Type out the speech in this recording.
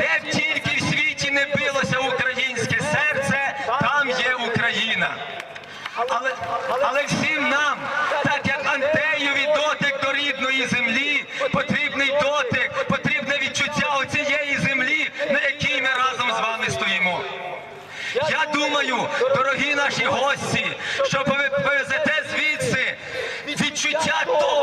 Де б тільки в світі не билося українське серце, там є Україна. Але, але всім нам, так як Антеєві дотик до рідної землі, потрібний дотик, потрібне відчуття оцієї землі, на якій ми разом з вами стоїмо. Я думаю, дорогі наші гості, що ви повезете звідси відчуття того,